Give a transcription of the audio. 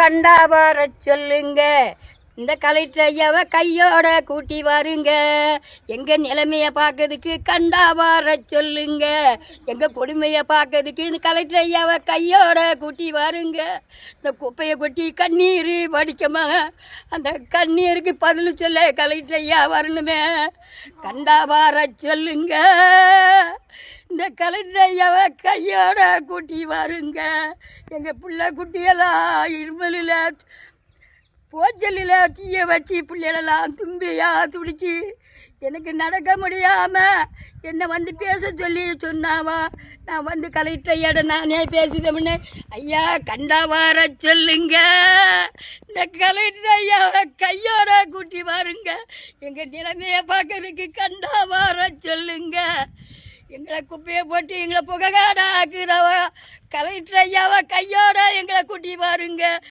கண்டா சொல்லுங்க. இந்த கலெக்டர் ஐயாவை கையோட கூட்டி வாருங்க. எங்க நிலைமைய பார்க்கறதுக்கு கண்டா வர சொல்லுங்க. எங்க கொடுமையை பார்க்கறதுக்கு இந்த கலெக்டர் ஐயாவை கையோட கூட்டி வாருங்க. இந்த குப்பையை கொட்டி கண்ணீர் வடிக்கமா? அந்த கண்ணீருக்கு பதில் சொல்ல கலெக்டர் ஐயா வரணுமே. கண்டா வர சொல்லுங்க. இந்த கலெக்டர் ஐயாவை கையோட கூட்டி வாருங்க. எங்கள் பிள்ளை குட்டியெல்லாம் இருமலில் போச்சலில் தீய வச்சு பிள்ளைகளெல்லாம் தும்பியா துடிச்சு. எனக்கு நடக்க முடியாமல் என்னை வந்து பேச சொல்லி சொன்னாவா? நான் வந்து கலெக்டர் ஐயாட நானே பேசுதேன்னு ஐயா கண்டா வார சொல்லுங்க. இந்த கலெக்டர் ஐயாவை கையோட கூட்டி வாருங்க. எங்கள் நிலைமையை பார்க்கறதுக்கு கண்டா வார சொல்லுங்க. எங்களை குப்பையை போட்டு எங்களை புகை ஆக்குறவா கலெக்டர் ஐயாவை கையோட எங்களை கூட்டி வாருங்க.